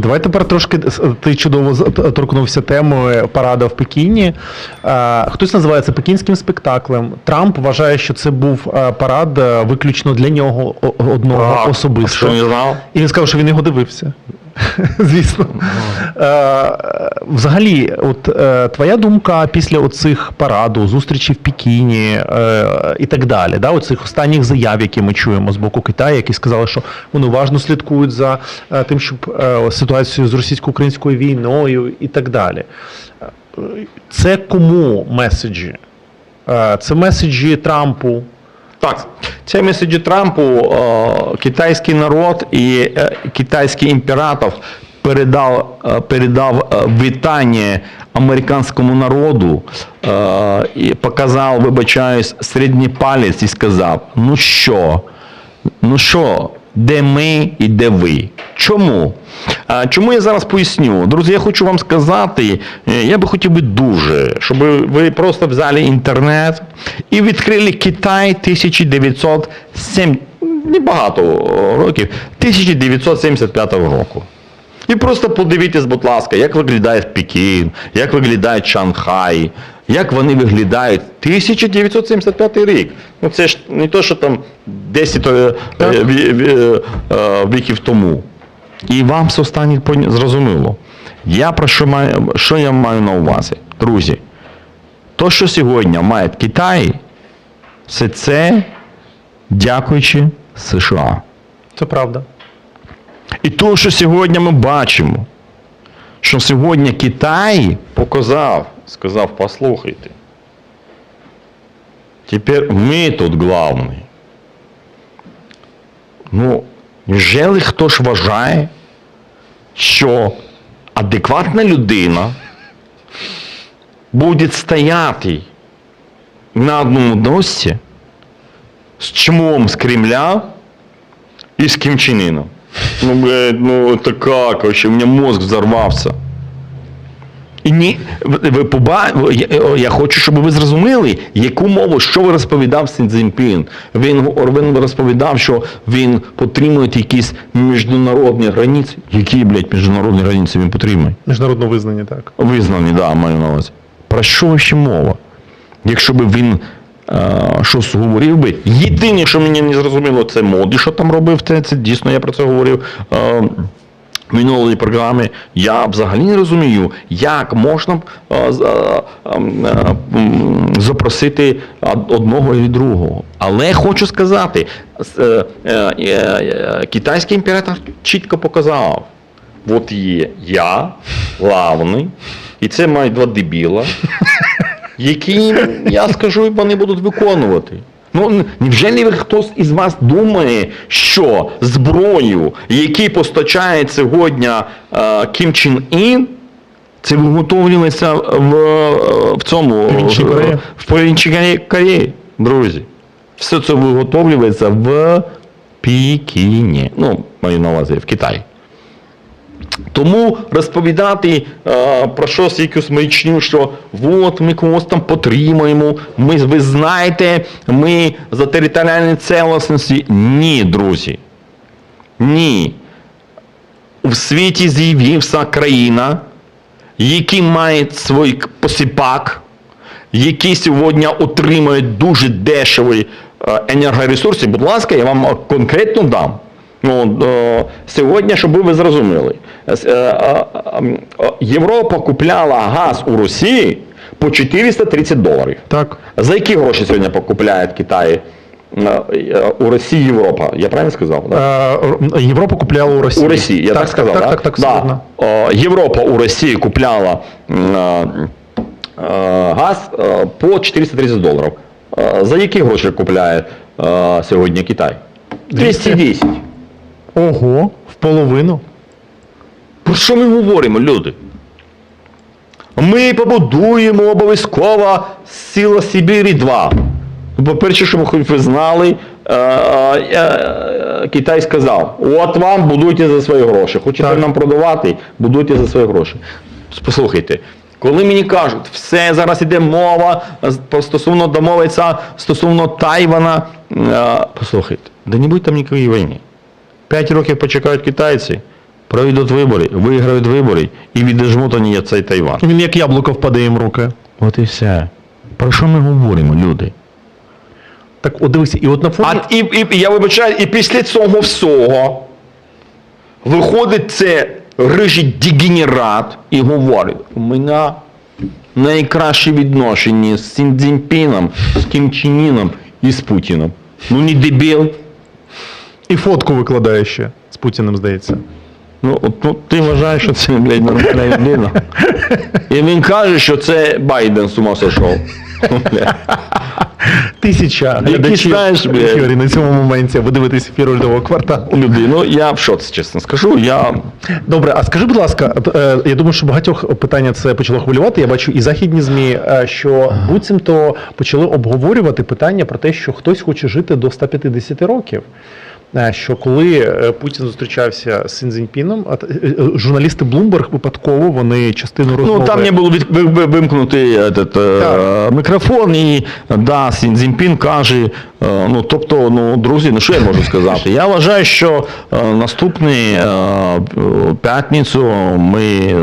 Давай тепер трошки ти чудово торкнувся теми парада в Пекіні. Е, Хтось називає це пекінським спектаклем. Трамп вважає, що це був е, парад е, виключно для нього одного особисто. І він сказав, що він його дивився. Звісно. Е, Взагалі, от е, твоя думка після оцих параду, зустрічі в Пекіні е, і так далі, да, оцих останніх заяв, які ми чуємо з боку Китаю, які сказали, що вони уважно слідкують за тим, щоб ситуацію з російсько-українською війною і так далі. Це кому меседжі? Це меседжі Трампу. Так, це меседжі Трампу е, китайський народ і е, китайський імператор передав, е, передав вітання американському народу і показав, вибачаюсь, середній палець і сказав: ну що, ну що, де ми і де ви? Чому? Чому я зараз поясню? Друзі, я хочу вам сказати, е, я би хотів би дуже, щоб ви просто взяли інтернет і відкрили Китай 1907, небагато років, 1975 року. І просто подивіться, будь ласка, як виглядає Пекін, як виглядає Шанхай, як вони виглядають 1975 рік. Ну це ж не то, що там 10 е, е, е, віків тому. І вам все стане зрозуміло. Я про що маю, що я маю на увазі? Друзі, то, що сьогодні має Китай, все це дякуючи США. Це правда. І то, що сьогодні ми бачимо, що сьогодні Китай показав, сказав, послухайте. Тепер ми тут главні. Ну, неужели хто ж вважає, що адекватна людина буде стояти на одному досці з чмом з Кремля і з Ким Чен Ыном? Ну, блядь, ну это как вообще? У меня мозг взорвався. І ні, ви, поба... я, хочу, щоб ви зрозуміли, яку мову, що ви розповідав Сін Цзіньпін. Він, він розповідав, що він підтримує якісь міжнародні границі. Які, блядь, міжнародні границі він підтримує? Міжнародно визнані, так. Визнані, да, маю на увазі. Про що ще мова? Якщо б він е, щось говорив би, єдине, що мені не зрозуміло, це моді, що там робив, це, це дійсно я про це говорив. Е, в минулій програмі я взагалі не розумію, як можна е, е, ем, е, запросити одного і другого. Але хочу сказати, китайський імператор чітко показав, От є я, главний, і це мають два дебіла, які, я скажу, вони будуть виконувати. Ну, невже не хтось із вас думає, що зброю, які постачає сьогодні е, Кім Чен Ін, це виготовлюється в, в цьому в Північній Кореї- друзі. Все це виготовлюється в Пекіні. Ну, маю на увазі в Китаї. Тому розповідати е, про щось якусь маячню, що от ми когось там потримаємо, ми, ви знаєте, ми за територіальні цілісності. Ні, друзі. Ні. У світі з'явився країна, які мають свій посіпак, які сьогодні отримують дуже дешеві е, енергоресурси. Будь ласка, я вам конкретно дам. Ну, е, сьогодні, щоб ви зрозуміли, Європа купляла газ у Росії по 430 доларів. Так. За які гроші сьогодні покупляє Китай е, е, у Росії Європа? Я правильно сказав? Да? Е, Європа купляла у Росії. У Росії, я так, сказав. Так, да? так, так, да. О, Європа у Росії купляла е, е, газ е, по 430 доларів. Е, За які гроші купляє е, сьогодні Китай? 210. Ого, в половину. Про що ми говоримо, люди? Ми побудуємо обов'язково Сила Сибірі 2. По-перше, щоб хоч ви знали, е, е, е, Китай сказав, от вам будуйте за свої гроші. Хочете Так. нам продавати, будуйте за свої гроші. Послухайте, коли мені кажуть, все, зараз іде мова стосовно домовиться стосовно Тайвана, послухайте, да не буде там ніякої війни. П'ять років почекають китайці, проведуть вибори, виграють вибори і відожмуть вони цей Тайван. Він як яблуко впаде їм в руки. От і все. Про що ми говоримо, люди? Так, от дивися, і от на фоні. А і, і, я вибачаю, і після цього всього виходить це рижий дегенерат і говорить, у мене найкраще відношення з Сін Цзіньпіном, з Кім Чен Іном і з Путіном. Ну не дебіл. І фотку викладає ще з Путіним, здається. Ну, от, ну, ти вважаєш, що це блядь, нормальна людина. І він каже, що це Байден з ума сошов. Тисяча глядачів знаєш, в ефірі на цьому моменті. Ви дивитесь ефір «Ольдового кварталу. Людину, я в шоці, чесно скажу. Я Добре, а скажи, будь ласка, е, я думаю, що багатьох питання це почало хвилювати. Я бачу і західні змі, е, що буцімто почали обговорювати питання про те, що хтось хоче жити до 150 років. Е, Що коли е, Путін зустрічався з Сін Цзіньпіном, а т- е, журналісти Bloomberg випадково вони частину розмови... Ну, там не було від, ви- ви- вимкнутий этот, Так. мікрофон, і да, Сін Цзіньпін каже, ну, тобто, ну, друзі, ну що я можу сказати? Я вважаю, що наступний п'ятницю ми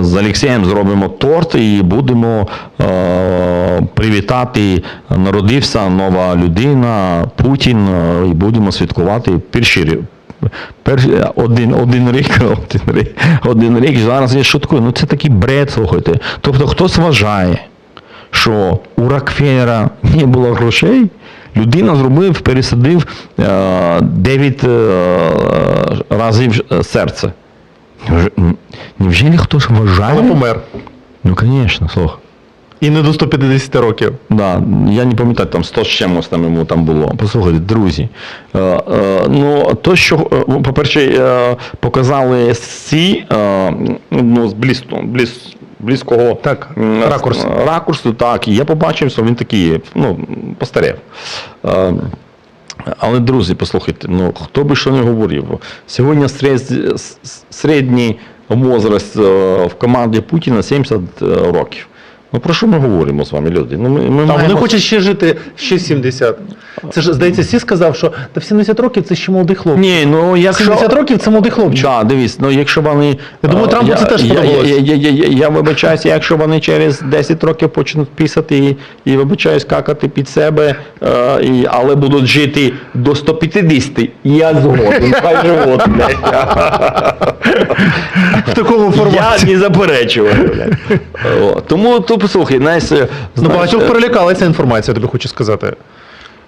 з Олексієм зробимо торт і будемо е, привітати, народився нова людина, Путін, е, і будемо святкувати перші Перший, один, один рік, один рік, один рік, зараз я шуткую. Ну це такий бред, слухайте. Тобто хтось вважає, що у Рокфеллера не було грошей, людина зробив, пересадив е, 9 е, разів серце. Невже- хтось вважає? Але помер. Ну, звісно, слухай. І не до 150 років. Да, я не пам'ятаю, там 100 з чимось там йому там було. Послухайте, друзі. Е, е, ну, то, що, е, по-перше, е, показали ці, е, ну, з близь, близь, близького Так, ракурсу. ракурсу, так, і я побачив, що він такий, ну, постарів. Е, але, друзі, послухайте, ну хто би що не говорив, сьогодні середній возраст е, в команді Путіна 70 років. Ну про що ми говоримо з вами, люди? Ну, ми, ми А вони хочуть ще жити ще 70. Це ж, здається, Сі сказав, що та в 70 років це ще молодий хлопчик. Ні, ну якщо... 70 років це молодий хлопчик. Да, дивись, ну якщо вони. Я думаю, Трампу це теж я, я, я, я, я, я, я вибачаюся, якщо вони через 10 років почнуть писати і, і вибачаюсь, какати під себе, е, і, але будуть жити до 150, я згоден. Хай живуть. В такому форматі. Я не заперечую. Тому, послухай, знаєш, Ну, знаєш, багатьох е, перелякала ця інформація, тобі хочу сказати.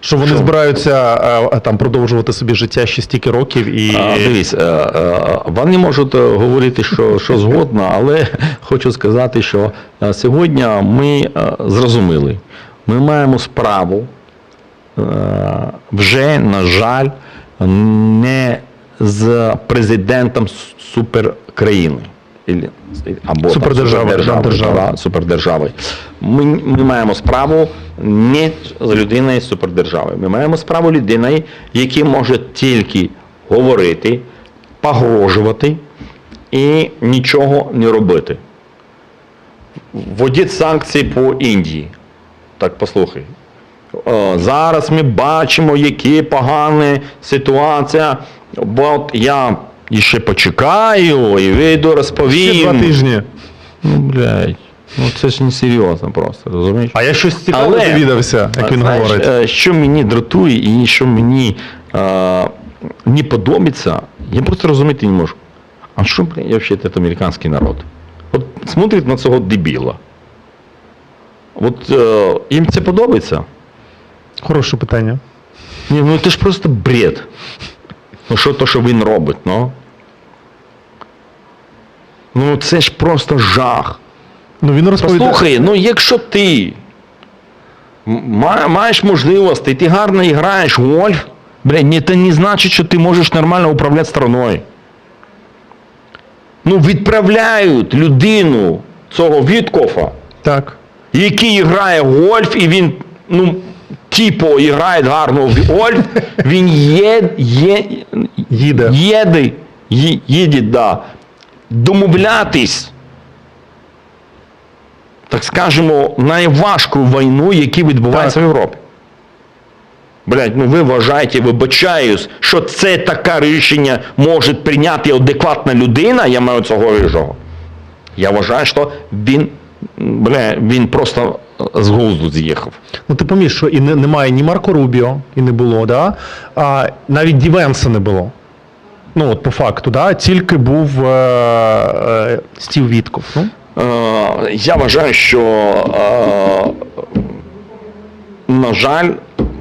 Що вони Що? збираються е, там продовжувати собі життя ще стільки років і. А, Дивись, е, е, вони можуть говорити, що, що згодно, але хочу сказати, що сьогодні ми е, зрозуміли, ми маємо справу е, вже, на жаль, не з президентом суперкраїни. Або Супердержави, держави. да, супердержави. Ми, ми маємо справу не з людиною з супердержави. Ми маємо справу людиною, який може тільки говорити, погрожувати і нічого не робити. Вводіть санкції по Індії. Так послухай. О, зараз ми бачимо, які погані ситуація. Бо от я ще почекаю і вийду розповім. Ще два тижні. Ну, блядь, ну це ж не серйозно просто, розумієш? А я щось цікаве Але- довідався, як він Знаєш, говорить. е, Що мені дратує і що мені е, не подобається, я просто розуміти не можу. А що, блядь, взагалі це американський народ? От смотрить на цього дебіла. От е, їм це подобається? Хороше питання. Ні, ну це ж просто бред. Ну що то, що він робить, ну? Ну це ж просто жах. Ну він розповідає. Послухай, ну якщо ти маєш можливості, ти гарно граєш в гольф, блядь, це не значить, що ти можеш нормально управляти страною. Ну, відправляють людину цього Віткофа, Так. який грає в гольф, і він, ну, типу, грає гарно в гольф, він є, є, Їде. їде, їде, да, домовлятись, так скажемо, найважку війну, яка відбувається Так. в Європі. Блять, ну ви вважаєте, вибачаюсь, що це таке рішення може прийняти адекватна людина, я маю цього рижого. Я вважаю, що він, бля, він просто з глузду з'їхав. Ну ти поміж, що і не, немає ні Марко Рубіо, і не було, да? а навіть Дівенса не було. Ну, от по факту, да? тільки був е, е, Стів Вітков. Ну? Е, я вважаю, що, е, на жаль,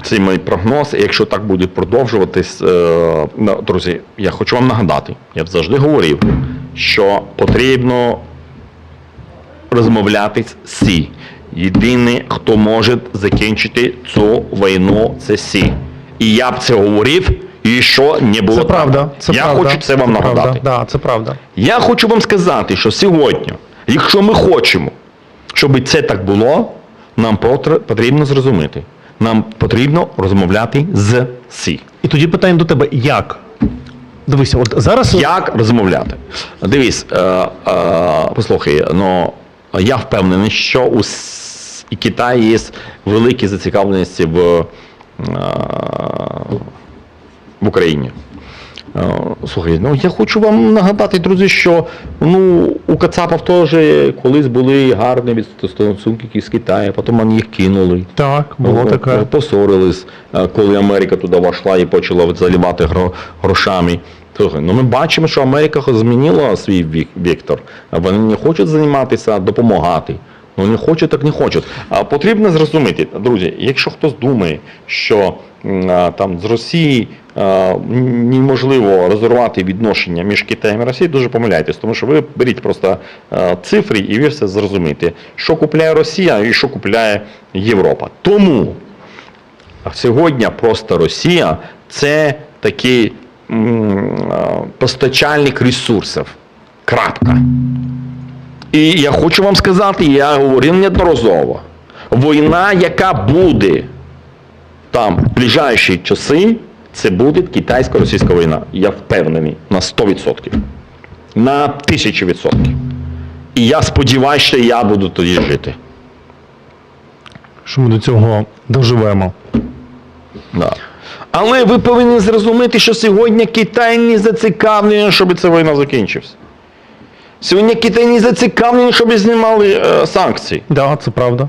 це мій прогноз, якщо так буде продовжуватись, е, друзі, я хочу вам нагадати, я завжди говорив, що потрібно розмовляти з Сі. Єдиний, хто може закінчити цю війну, це Сі. І я б це говорив, і що не було. Це правда. Це я правда, хочу це вам правда, нагадати. Да, це правда. Я хочу вам сказати, що сьогодні, якщо ми хочемо, щоб це так було, нам потрібно зрозуміти. Нам потрібно розмовляти з Сі. І тоді питання до тебе: як? Дивися, от зараз. Як розмовляти? Дивись, е, е, послухай, ну я впевнений, що у Китаї є великі зацікавленості в, е, в Україні. Е, Слухай, ну я хочу вам нагадати, друзі, що ну, у Кацапов теж колись були гарні від- стосунки з Китаєм, потім вони їх кинули. Так, було Ну, таке. Посорились, е, коли Америка туди війшла і почала заливати грошами. Слухай, ну ми бачимо, що Америка змінила свій вектор. Вони не хочуть займатися, допомагати. Ну не хочуть, так не хочуть. А потрібно зрозуміти, друзі, якщо хтось думає, що там з Росії неможливо розірвати відношення між Китаєм і Росією, дуже помиляєтесь, тому що ви беріть просто цифри і ви все зрозумієте, що купляє Росія і що купляє Європа. Тому сьогодні просто Росія це такий постачальник ресурсів. Крапка. І я хочу вам сказати, я говорив неодноразово, війна, яка буде там в ближайші часи, це буде китайсько-російська війна. Я впевнений на 100%. На 1000%. І я сподіваюся, що я буду тоді жити. Що ми до цього доживемо. Да. Але ви повинні зрозуміти, що сьогодні Китай не зацікавлений, щоб ця війна закінчилась. Сьогодні Китай не зацікавлений, щоб знімали е, санкції. Да, це правда.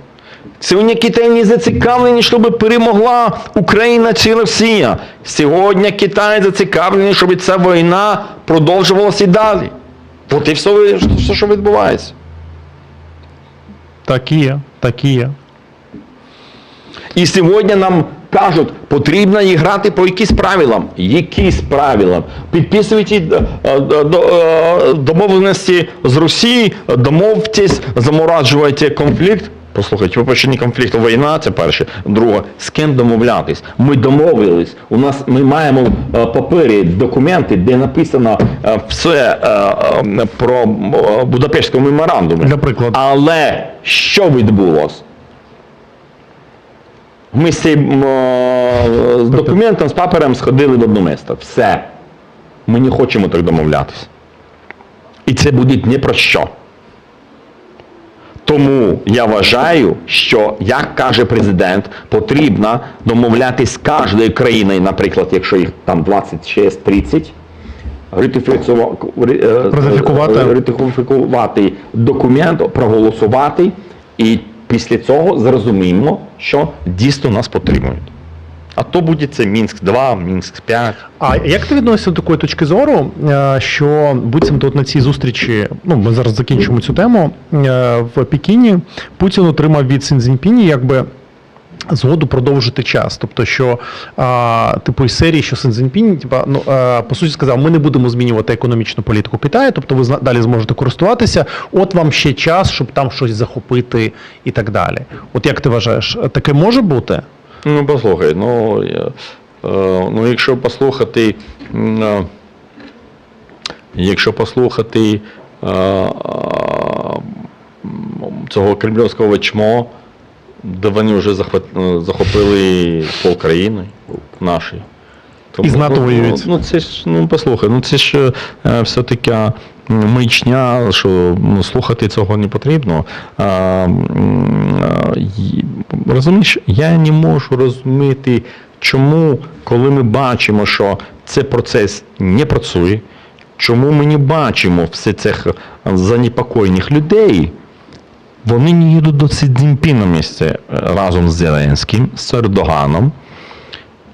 Сьогодні Китай не зацікавлений, щоб перемогла Україна чи Росія. Сьогодні Китай зацікавлений, щоб ця війна продовжувалася і далі. От і все, все, що відбувається. Так і є, так і є. І сьогодні нам кажуть, потрібно грати по якісь правилам. Якісь правилам. Підписуйте е, е, до- домовленості з Росією, домовтесь, заморажуйте конфлікт. Послухайте, по-перше, не конфлікт, війна, це перше. Друге, з ким домовлятись? Ми домовились. У нас ми маємо е, папері, документи, де написано е, все е, е, про е, Будапештському меморандумі. Для прикладу. Але що відбулося? Ми з цим е, з документом, з папером сходили в одне місто. Все. Ми не хочемо так домовлятися. І це буде не про що. Тому я вважаю, що, як каже президент, потрібно домовлятися з кожною країною, наприклад, якщо їх там 26-30, ратифікува- е, Ратифікувати. е, ратифікувати документ, проголосувати, і після цього зрозуміємо, що дійсно нас підтримують. А то буде це Мінськ 2, Мінськ 5. А як ти відносишся до такої точки зору, е, що буцімто от на цій зустрічі, ну ми зараз закінчимо цю тему е, в Пекіні, Путін отримав від Сінзіньпіні якби. Згоду продовжити час, тобто, що а, типу із серії, що Синзінпінь, типа, ну а, по суті сказав, ми не будемо змінювати економічну політику Китаю, тобто ви далі зможете користуватися. От вам ще час, щоб там щось захопити і так далі. От як ти вважаєш, таке може бути? Ну, послухай, ну, я, е, ну якщо послухати, е, якщо послухати е, е, цього кремлівського чмо, де вони вже захопили пол країни наші. І з НАТО ну, воюють. Ну, це ж, ну послухай, ну це ж е, все-таки маячня, що ну, слухати цього не потрібно. А, й- розумієш, я не можу розуміти, чому, коли ми бачимо, що цей процес не працює, чому ми не бачимо всіх цих занепокоєних людей. Вони не їдуть до Цзіньпіна місце е, разом з Зеленським, з Ердоганом,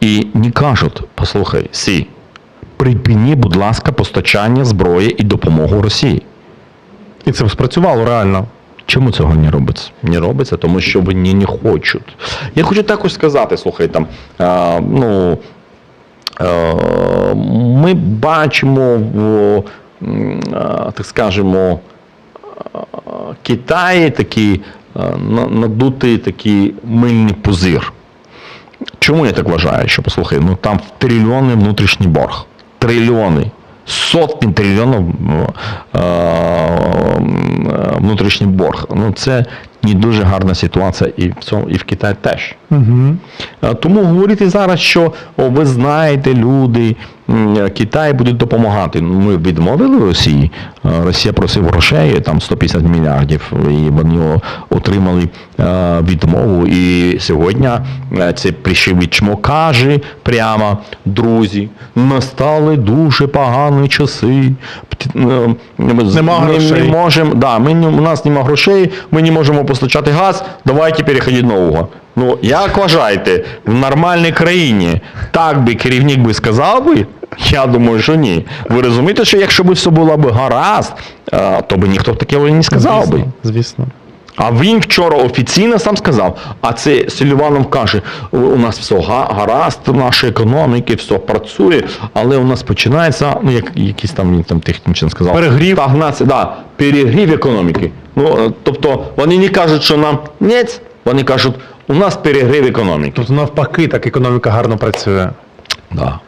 і не кажуть: послухай, Сі, припини, будь ласка, постачання зброї і допомогу Росії. І це спрацювало реально. Чому цього не робиться? Не робиться, тому що вони не хочуть. Я хочу також сказати, слухай, там, е, ну, е, ми бачимо в, е, так скажемо, Китаї такий надутий такий мильний пузир. Чому я так вважаю? Що послухай, ну там трильйони внутрішній борг. Трильйони. Сотні трильйонів е, е, внутрішній борг. Ну це не дуже гарна ситуація і в цьому, і в Китаї теж. Угу. Тому говорити зараз, що о, ви знаєте, люди, Китай буде допомагати. Ну, Ми відмовили Росії. Росія просив грошей, там 150 мільярдів, і вони отримали відмову. І сьогодні це Пришевичмо каже прямо, друзі, настали дуже погані часи. Нема ми грошей. не можемо, да, ми, у нас немає грошей, ми не можемо постачати газ, давайте переходити на угол. Ну, як вважаєте, в нормальній країні так би керівник би сказав би? Я думаю, що ні. Ви розумієте, що якщо б все було б гаразд, е, то би ніхто і не сказав би. Звісно. звісно. А він вчора офіційно сам сказав, а це Селіванов каже, у нас все гаразд, в нашій економіки, все працює, але у нас починається, ну як якийсь там він там технічно сказав, Перегрів. стагнація, да, перегрів економіки. Ну, е, тобто вони не кажуть, що нам ні, вони кажуть, у нас перегрів економіки. Тобто навпаки, так економіка гарно працює. Да.